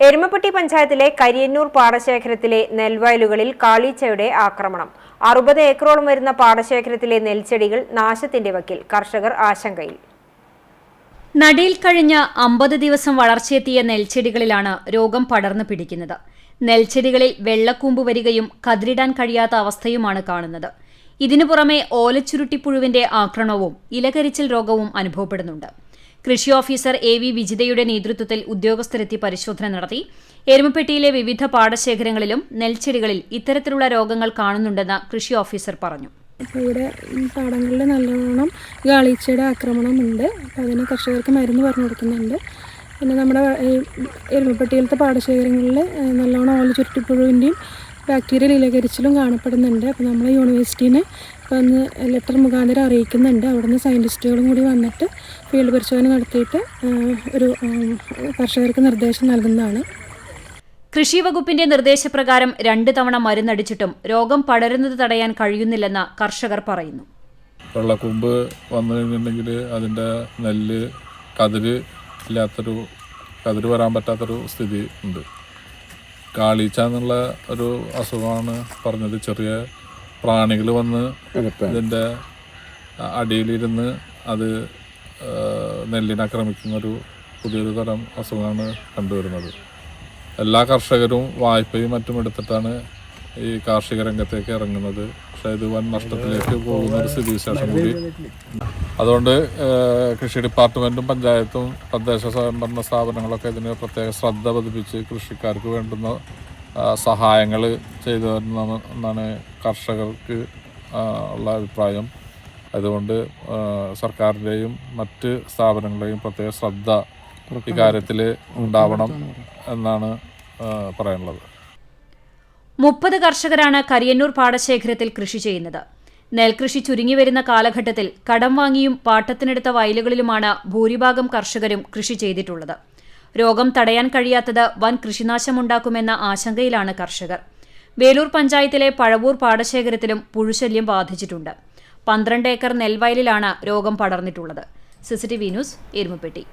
എരുമപ്പെട്ടി പഞ്ചായത്തിലെ കരിയന്നൂർ പാടശേഖരത്തിലെ നെൽവയലുകളിൽ കാളീച്ചയുടെ ആക്രമണം. അറുപത് ഏക്കറോളം വരുന്ന പാടശേഖരത്തിലെ നെൽച്ചെടികൾ നാശത്തിന്റെ വക്കിൽ. കർഷകർ ആശങ്കയിൽ. നടയിൽ കഴിഞ്ഞ അമ്പത് ദിവസം വളർച്ചയെത്തിയ നെൽച്ചെടികളിലാണ് രോഗം പടർന്നു പിടിക്കുന്നത്. നെൽച്ചെടികളിൽ വെള്ളക്കൂമ്പ് വരികയും കതിരിടാൻ കഴിയാത്ത അവസ്ഥയുമാണ് കാണുന്നത്. ഇതിനു പുറമെ ഓലച്ചുരുട്ടിപ്പുഴുവിന്റെ ആക്രമണവും ഇലകരിച്ചിൽ രോഗവും അനുഭവപ്പെടുന്നുണ്ട്. കൃഷി ഓഫീസർ എ വി വിജിതയുടെ നേതൃത്വത്തിൽ ഉദ്യോഗസ്ഥരെത്തി പരിശോധന നടത്തി. എരുമപ്പെട്ടിയിലെ വിവിധ പാടശേഖരങ്ങളിലും നെൽച്ചെടികളിൽ ഇത്തരത്തിലുള്ള രോഗങ്ങൾ കാണുന്നുണ്ടെന്ന് കൃഷി ഓഫീസർ പറഞ്ഞു. ഇവിടെ പാടങ്ങളിൽ നല്ലോണം ഗാളീച്ചയുടെ ആക്രമണമുണ്ട്. അപ്പോൾ അതിന് കർഷകർക്ക് മരുന്ന് പറഞ്ഞു കൊടുക്കുന്നുണ്ട് പിന്നെ നമ്മുടെ എരുമപ്പെട്ടിയിലത്തെ പാടശേഖരങ്ങളിൽ നല്ലോണം ഓല ചുരുട്ടിപ്പുഴുവിന്റെയും ബാക്ടീരിയൽ ഇലകരിച്ചിലും കാണപ്പെടുന്നുണ്ട്. അപ്പോൾ നമ്മൾ യൂണിവേഴ്സിറ്റീനെ ഇപ്പോൾ ഒന്ന് ലെറ്റർ മുഖാന്തരം അറിയിക്കുന്നുണ്ട്. അവിടുന്ന് സയന്റിസ്റ്റുകളും കൂടി വന്നിട്ട് ഫീൽഡ് പരിശോധന നടത്തിയിട്ട് ഒരു കർഷകർക്ക് നിർദ്ദേശം നൽകുന്നതാണ്. കൃഷി വകുപ്പിന്റെ നിർദ്ദേശപ്രകാരം രണ്ട് തവണ മരുന്നടിച്ചിട്ടും രോഗം പടരുന്നത് തടയാൻ കഴിയുന്നില്ലെന്ന് കർഷകർ പറയുന്നു. വെള്ളക്കൊമ്പ് വന്നു കഴിഞ്ഞിട്ടുണ്ടെങ്കിൽ അതിന്റെ നെല്ല് കതിര് ഇല്ലാത്തൊരു കതിര് വരാൻ പറ്റാത്തൊരു സ്ഥിതി ഉണ്ട്. കാളീച്ച എന്നുള്ള ഒരു അസുഖമാണ് പറഞ്ഞത്. ചെറിയ പ്രാണികൾ വന്ന് ഇതിന്റെ അടിയിലിരുന്ന് അത് നെല്ലിനെ ആക്രമിക്കുന്നൊരു പുതിയൊരു തരം അസുഖമാണ് കണ്ടുവരുന്നത്. എല്ലാ കർഷകരും വായ്പയും മറ്റും എടുത്തിട്ടാണ് ഈ കാർഷിക രംഗത്തേക്ക് ഇറങ്ങുന്നത്. പക്ഷേ ഇത് വൻ നഷ്ടത്തിലേക്ക് പോകുന്ന ഒരു സ്ഥിതിവിശേഷം കൂടി. അതുകൊണ്ട് കൃഷി ഡിപ്പാർട്ട്മെന്റും പഞ്ചായത്തും തദ്ദേശ സ്വയംഭരണ സ്ഥാപനങ്ങളൊക്കെ ഇതിന് പ്രത്യേക ശ്രദ്ധ പതിപ്പിച്ച് കൃഷിക്കാർക്ക് വേണ്ടുന്ന സഹായങ്ങൾ ചെയ്തു തരുന്ന എന്നാണ് കർഷകർക്ക് ഉള്ള അഭിപ്രായം. അതുകൊണ്ട് സർക്കാരിന്റെയും മറ്റ് സ്ഥാപനങ്ങളുടെയും പ്രത്യേക ശ്രദ്ധ ഇക്കാര്യത്തിൽ ഉണ്ടാവണം എന്നാണ് പറയാനുള്ളത്. മുപ്പത് കർഷകരാണ് കരിയന്നൂർ പാടശേഖരത്തിൽ കൃഷി ചെയ്യുന്നത്. നെൽകൃഷി ചുരുങ്ങി വരുന്ന കാലഘട്ടത്തിൽ കടം വാങ്ങിയും പാട്ടത്തിനെടുത്ത വയലുകളിലുമാണ് ഭൂരിഭാഗം കർഷകരും കൃഷി ചെയ്തിട്ടുള്ളത്. രോഗം തടയാൻ കഴിയാത്തത് വൻ കൃഷിനാശമുണ്ടാക്കുമെന്ന ആശങ്കയിലാണ് കർഷകർ. വേലൂർ പഞ്ചായത്തിലെ പഴവൂർ പാടശേഖരത്തിലും പുഴുശല്യം ബാധിച്ചിട്ടുണ്ട്. പന്ത്രണ്ട് ഏക്കർ നെൽവയലിലാണ് രോഗം പടർന്നിട്ടുള്ളത്. CCTV news Erumapetty.